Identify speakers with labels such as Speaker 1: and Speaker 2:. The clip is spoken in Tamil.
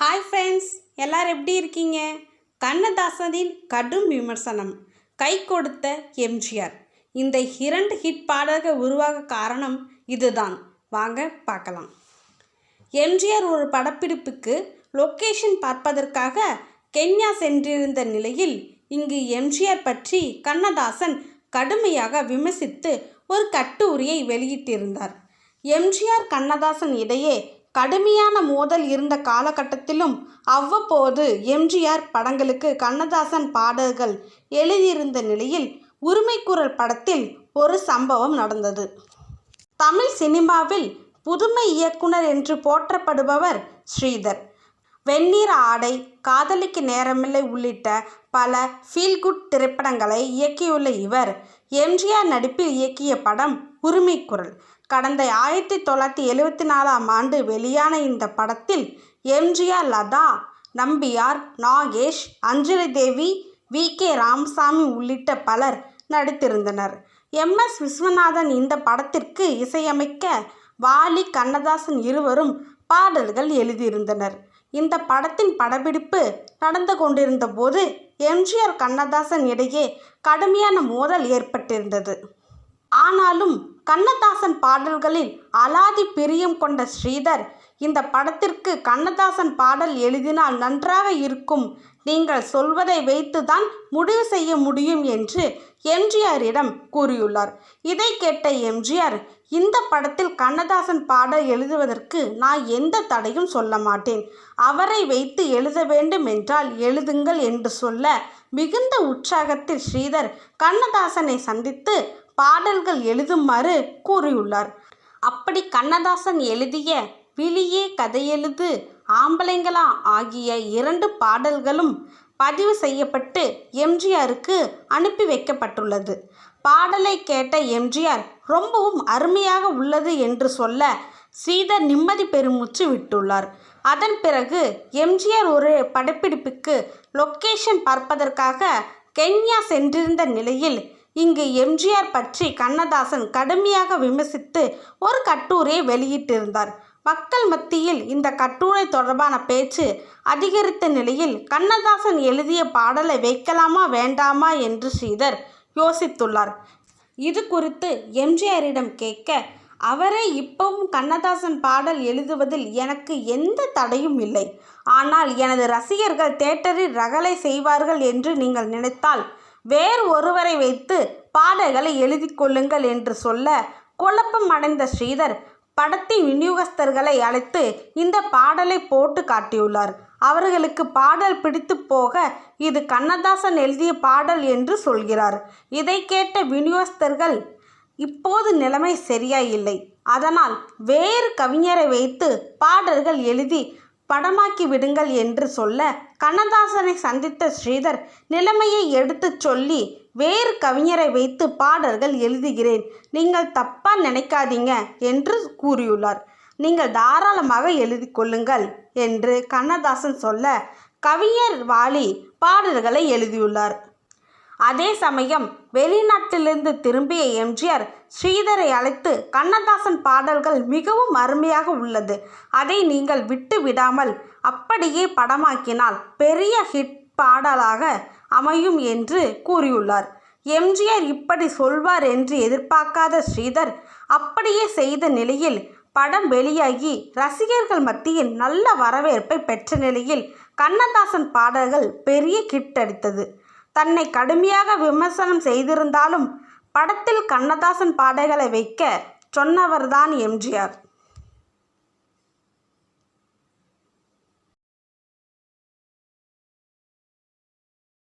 Speaker 1: ஹாய் ஃப்ரெண்ட்ஸ் எல்லாரும் எப்படி இருக்கீங்க? கண்ணதாசனின் கடும் விமர்சனம். கை கொடுத்த எம்ஜிஆர். இந்த இரண்டு ஹிட் பாடல்கள் உருவாக காரணம் இதுதான். வாங்க பார்க்கலாம். எம்ஜிஆர் ஒரு படப்பிடிப்புக்கு லொக்கேஷன் பார்ப்பதற்காக கென்யா சென்றிருந்த நிலையில் இங்கு எம்ஜிஆர் பற்றி கண்ணதாசன் கடுமையாக விமர்சித்து ஒரு கட்டுரையை வெளியிட்டிருந்தார். எம்ஜிஆர் கண்ணதாசன் இடையே கடுமையான மோதல் இருந்த காலகட்டத்திலும் அவ்வப்போது எம்ஜிஆர் படங்களுக்கு கண்ணதாசன் பாடல்கள் எழுதியிருந்த நிலையில் உரிமைக்குரல் படத்தில் ஒரு சம்பவம் நடந்தது. தமிழ் சினிமாவில் புதுமை இயக்குனர் என்று போற்றப்படுபவர் ஸ்ரீதர். வெந்நீர் ஆடை காதலிக்கு நேரமில்லை உள்ளிட்ட பல ஃபீல் குட் திரைப்படங்களை இயக்கியுள்ள இவர் எம்ஜிஆர் நடிப்பில் இயக்கிய படம் உரிமைக்குரல். கடந்த ஆயிரத்தி தொள்ளாயிரத்தி எழுவத்தி நாலாம் ஆண்டு வெளியான இந்த படத்தில் MGR Latha Nambiar Nagesh Anjali Devi V. K. Ramasamy உள்ளிட்ட பலர் நடித்திருந்தனர். எம். எஸ். விஸ்வநாதன் இந்த படத்திற்கு இசையமைக்க வாலி கண்ணதாசன் இருவரும் பாடல்கள் எழுதியிருந்தனர். இந்த படத்தின் படப்பிடிப்பு நடந்து கொண்டிருந்த போது எம்ஜிஆர் கண்ணதாசன் இடையே கடுமையான மோதல் ஏற்பட்டிருந்தது. ஆனாலும் கண்ணதாசன் பாடல்களில் அலாதி பிரியம் கொண்ட ஸ்ரீதர் இந்த படத்திற்கு கண்ணதாசன் பாடல் எழுதினால் நன்றாக இருக்கும். நீங்கள் சொல்வதை வைத்துதான் முடிவு செய்ய முடியும் என்று எம்ஜிஆரிடம் கூறியுள்ளார். இதை கேட்ட எம்ஜிஆர் இந்த படத்தில் கண்ணதாசன் பாடல் எழுதுவதற்கு நான் எந்த தடையும் சொல்ல மாட்டேன். அவரை வைத்து எழுத வேண்டும் என்றால் எழுதுங்கள் என்று சொல்ல மிகுந்த உற்சாகத்தில் ஸ்ரீதர் கண்ணதாசனை சந்தித்து பாடல்கள் எழுதுமாறு கூறியுள்ளார். அப்படி கண்ணதாசன் எழுதிய விழியே கதையெழுது ஆம்பளைங்களா ஆகிய இரண்டு பாடல்களும் பதிவு செய்யப்பட்டு எம்ஜிஆருக்கு அனுப்பி வைக்கப்பட்டுள்ளது. பாடலை கேட்ட எம்ஜிஆர் ரொம்பவும் அருமையாக உள்ளது என்று சொல்ல சீதர் நிம்மதி பெருமூச்சு விட்டுள்ளார். அதன் பிறகு எம்ஜிஆர் ஒரு படப்பிடிப்புக்கு லொக்கேஷன் பார்ப்பதற்காக கென்யா சென்றிருந்த நிலையில் இங்கு எம்ஜிஆர் பற்றி கண்ணதாசன் கடுமையாக விமர்சித்து ஒரு கட்டுரையை வெளியிட்டிருந்தார். மக்கள் மத்தியில் இந்த கட்டுரை தொடர்பான பேச்சு அதிகரித்த நிலையில் கண்ணதாசன் எழுதிய பாடலை வைக்கலாமா வேண்டாமா என்று ஸ்ரீதர் யோசித்துள்ளார். இது குறித்து எம்ஜிஆரிடம் கேட்க அவரே இப்பவும் கண்ணதாசன் பாடல் எழுதுவதில் எனக்கு எந்த தடையும் இல்லை. ஆனால் எனது ரசிகர்கள் தேட்டரில் ரகளை செய்வார்கள் என்று நீங்கள் நினைத்தால் வேறு ஒருவரை வைத்து பாடல்களை எழுதி கொள்ளுங்கள் என்று சொல்ல குழப்பம் அடைந்த ஸ்ரீதர் படத்தின் விநியோகஸ்தர்களை அழைத்து இந்த பாடலை போட்டு காட்டியுள்ளார். அவர்களுக்கு பாடல் பிடித்து போக இது கண்ணதாசன் எழுதிய பாடல் என்று சொல்கிறார். இதை கேட்ட விநியோகஸ்தர்கள் இப்போது நிலைமை சரியாயில்லை. அதனால் வேறு கவிஞரை வைத்து பாடல்கள் எழுதி படமாக்கி விடுங்கள் என்று சொல்ல கண்ணதாசனை சந்தித்த ஸ்ரீதர் நிலைமையை எடுத்துச் சொல்லி வேறு கவிஞரை வைத்து பாடல்கள் எழுதுகிறேன். நீங்கள் தப்பாக நினைக்காதீங்க என்று கூறியுள்ளார். நீங்கள் தாராளமாக எழுதி கொள்ளுங்கள் என்று கண்ணதாசன் சொல்ல கவிஞர் வாலி பாடல்களை எழுதியுள்ளார். அதே சமயம் வெளிநாட்டிலிருந்து திரும்பிய எம்ஜிஆர் ஸ்ரீதரை அழைத்து கண்ணதாசன் பாடல்கள் மிகவும் அருமையாக உள்ளது. அதை நீங்கள் விட்டு விடாமல் அப்படியே படமாக்கினால் பெரிய ஹிட் பாடலாக அமையும் என்று கூறியுள்ளார். எம்ஜிஆர் இப்படி சொல்வார் என்று எதிர்பார்க்காத ஸ்ரீதர் அப்படியே செய்த நிலையில் படம் வெளியாகி ரசிகர்கள் மத்தியில் நல்ல வரவேற்பை பெற்ற நிலையில் கண்ணதாசன் பாடல்கள் பெரிய கிட் அடித்தது. தன்னை கடுமையாக விமர்சனம் செய்திருந்தாலும் படத்தில் கண்ணதாசன் பாடல்களை வைக்க சொன்னவர்தான் எம்ஜிஆர்.